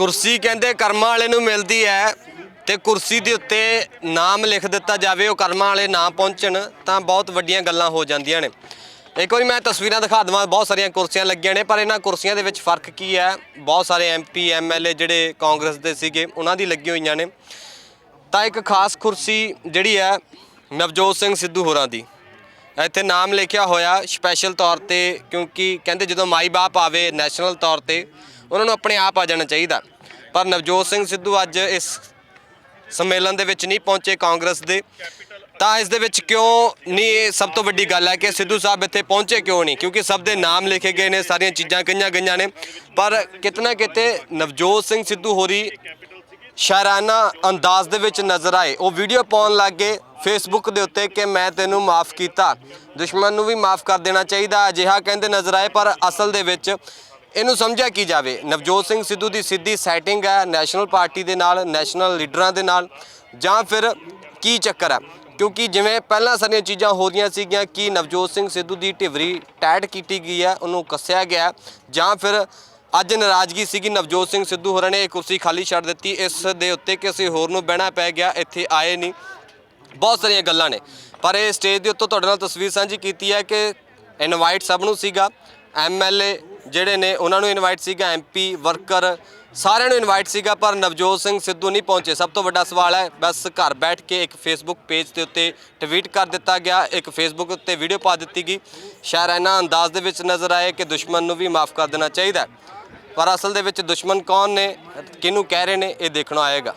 ਕੁਰਸੀ ਕਹਿੰਦੇ ਕਰਮਾਂ ਵਾਲੇ ਨੂੰ ਮਿਲਦੀ ਹੈ ਤੇ ਕੁਰਸੀ ਦੇ ਉੱਤੇ ਨਾਮ ਲਿਖ ਦਿੱਤਾ ਜਾਵੇ, ਉਹ ਕਰਮਾਂ ਵਾਲੇ ਨਾ ਪਹੁੰਚਣ ਤਾਂ ਬਹੁਤ ਵੱਡੀਆਂ ਗੱਲਾਂ ਹੋ ਜਾਂਦੀਆਂ ਨੇ। ਇੱਕ ਵਾਰੀ ਮੈਂ ਤਸਵੀਰਾਂ ਦਿਖਾ ਦਵਾਂ, ਬਹੁਤ ਸਾਰੀਆਂ ਕੁਰਸੀਆਂ ਲੱਗੀਆਂ ਨੇ, ਪਰ ਇਹਨਾਂ ਕੁਰਸੀਆਂ ਦੇ ਵਿੱਚ ਫ਼ਰਕ ਕੀ ਹੈ? ਬਹੁਤ ਸਾਰੇ ਐਮਪੀ ਐਮਐਲਏ ਜਿਹੜੇ ਕਾਂਗਰਸ ਦੇ ਸੀਗੇ, ਉਹਨਾਂ ਦੀ ਲੱਗੀਆਂ ਹੋਈਆਂ ਨੇ। ਤਾਂ ਇੱਕ ਖਾਸ ਕੁਰਸੀ ਜਿਹੜੀ ਹੈ ਨਵਜੋਤ ਸਿੰਘ ਸਿੱਧੂ ਹੋਰਾਂ ਦੀ। ਇੱਥੇ ਨਾਮ ਲਿਖਿਆ ਹੋਇਆ ਸਪੈਸ਼ਲ ਤੌਰ ਤੇ ਕਿਉਂਕਿ ਕਹਿੰਦੇ ਜਦੋਂ ਮਾਈ ਬਾਪ ਆਵੇ ਨੈਸ਼ਨਲ ਤੌਰ ਤੇ ਉਹਨਾਂ ਨੂੰ ਆਪਣੇ ਆਪ ਆ ਜਾਣਾ ਚਾਹੀਦਾ। ਪਰ ਨਵਜੋਤ ਸਿੰਘ ਸਿੱਧੂ ਅੱਜ ਇਸ ਸੰਮੇਲਨ ਦੇ ਵਿੱਚ ਨਹੀਂ ਪਹੁੰਚੇ ਕਾਂਗਰਸ ਦੇ। ਤਾਂ ਇਸ ਦੇ ਵਿੱਚ ਕਿਉਂ ਨਹੀਂ, ਇਹ ਸਭ ਤੋਂ ਵੱਡੀ ਗੱਲ ਹੈ ਕਿ ਸਿੱਧੂ ਸਾਹਿਬ ਇੱਥੇ ਪਹੁੰਚੇ ਕਿਉਂ ਨਹੀਂ? ਕਿਉਂਕਿ ਸਭ ਦੇ ਨਾਮ ਲਿਖੇ ਗਏ ਨੇ, ਸਾਰੀਆਂ ਚੀਜ਼ਾਂ ਕਹੀਆਂ ਗਈਆਂ ਨੇ। ਪਰ ਕਿਤਨਾ ਕਿਤੇ ਨਵਜੋਤ ਸਿੰਘ ਸਿੱਧੂ ਹੋਰੀ ਸ਼ਾਇਰਾਨਾ ਅੰਦਾਜ਼ ਦੇ ਵਿੱਚ ਨਜ਼ਰ ਆਏ। ਉਹ ਵੀਡੀਓ ਪਾਉਣ ਲੱਗੇ ਫੇਸਬੁੱਕ ਦੇ ਉੱਤੇ ਕਿ ਮੈਂ ਤੈਨੂੰ ਮਾਫ ਕੀਤਾ। ਦੁਸ਼ਮਣ ਨੂੰ ਵੀ ਮਾਫ ਕਰ ਦੇਣਾ ਚਾਹੀਦਾ ਅਜਿਹਾ ਕਹਿੰਦੇ ਨਜ਼ਰ ਆਏ, ਪਰ ਅਸਲ ਦੇ ਵਿੱਚ ਇਹਨੂੰ ਸਮਝਿਆ ਕੀ ਜਾਵੇ? ਨਵਜੋਤ ਸਿੰਘ ਸਿੱਧੂ ਦੀ ਸਿੱਧੀ ਸੈਟਿੰਗ ਹੈ ਨੈਸ਼ਨਲ ਪਾਰਟੀ ਦੇ ਨਾਲ ਨੈਸ਼ਨਲ ਲੀਡਰਾਂ ਦੇ ਨਾਲ। ਜਾਂ ਫਿਰ ਕੀ ਚੱਕਰ ਹੈ? ਕਿਉਂਕਿ ਜਿਵੇਂ ਪਹਿਲਾਂ ਸਾਰੀਆਂ ਚੀਜ਼ਾਂ ਹੋ ਰਹੀਆਂ ਸੀਗੀਆਂ ਕਿ ਨਵਜੋਤ ਸਿੰਘ ਸਿੱਧੂ ਦੀ ਢਿਵਰੀ ਟੈਟ ਕੀਤੀ ਗਈ ਹੈ, ਉਹਨੂੰ ਕੱਸਿਆ ਗਿਆ। ਜਾਂ ਫਿਰ ਅੱਜ ਨਾਰਾਜ਼ਗੀ ਸੀਗੀ, ਨਵਜੋਤ ਸਿੰਘ ਸਿੱਧੂ ਹੋਰਾਂ ਨੇ ਇਹ ਕੁਰਸੀ ਖਾਲੀ ਛੱਡ ਦਿੱਤੀ। ਇਸ ਦੇ ਉੱਤੇ ਕਿਸੇ ਹੋਰ ਨੂੰ ਬਹਿਣਾ ਪੈ ਗਿਆ, ਇੱਥੇ ਆਏ ਨਹੀਂ। ਬਹੁਤ ਸਾਰੀਆਂ ਗੱਲਾਂ ਨੇ। ਪਰ ਇਹ ਸਟੇਜ ਦੇ ਉੱਤੋਂ ਤੁਹਾਡੇ ਨਾਲ ਤਸਵੀਰ ਸਾਂਝੀ ਕੀਤੀ ਹੈ ਕਿ ਇਨਵਾਈਟ ਸਭ ਨੂੰ ਸੀਗਾ। ਐਮਐਲਏ ਜਿਹੜੇ ਨੇ, ਉਹਨਾਂ ਨੂੰ ਇਨਵਾਈਟ ਸੀਗਾ ਐਮਪੀ ਵਰਕਰ, ਸਾਰਿਆਂ ਨੂੰ ਇਨਵਾਈਟ ਸੀਗਾ, ਪਰ ਨਵਜੋਤ ਸਿੰਘ ਸਿੱਧੂ ਨਹੀਂ ਪਹੁੰਚੇ। ਸਭ ਤੋਂ ਵੱਡਾ ਸਵਾਲ ਹੈ, ਬਸ ਘਰ ਬੈਠ ਕੇ ਇੱਕ ਫੇਸਬੁੱਕ ਪੇਜ ਦੇ ਉੱਤੇ ਟਵੀਟ ਕਰ ਦਿੱਤਾ ਗਿਆ। ਇੱਕ ਫੇਸਬੁੱਕ ਉੱਤੇ ਵੀਡੀਓ ਪਾ ਦਿੱਤੀ ਗਈ। ਸ਼ਾਇਰ ਸ਼ਾਇਰਾਨਾ ਅੰਦਾਜ਼ ਦੇ ਵਿੱਚ ਨਜ਼ਰ ਆਏ ਕਿ ਦੁਸ਼ਮਣ ਨੂੰ ਵੀ ਮਾਫ ਕਰ ਦੇਣਾ ਚਾਹੀਦਾ ਪਰ ਅਸਲ ਦੇ ਵਿੱਚ ਦੁਸ਼ਮਣ ਕੌਣ ਨੇ? ਕਿਹਨੂੰ ਕਹਿ ਰਹੇ ਨੇ? ਇਹ ਦੇਖਣਾ ਆਏਗਾ।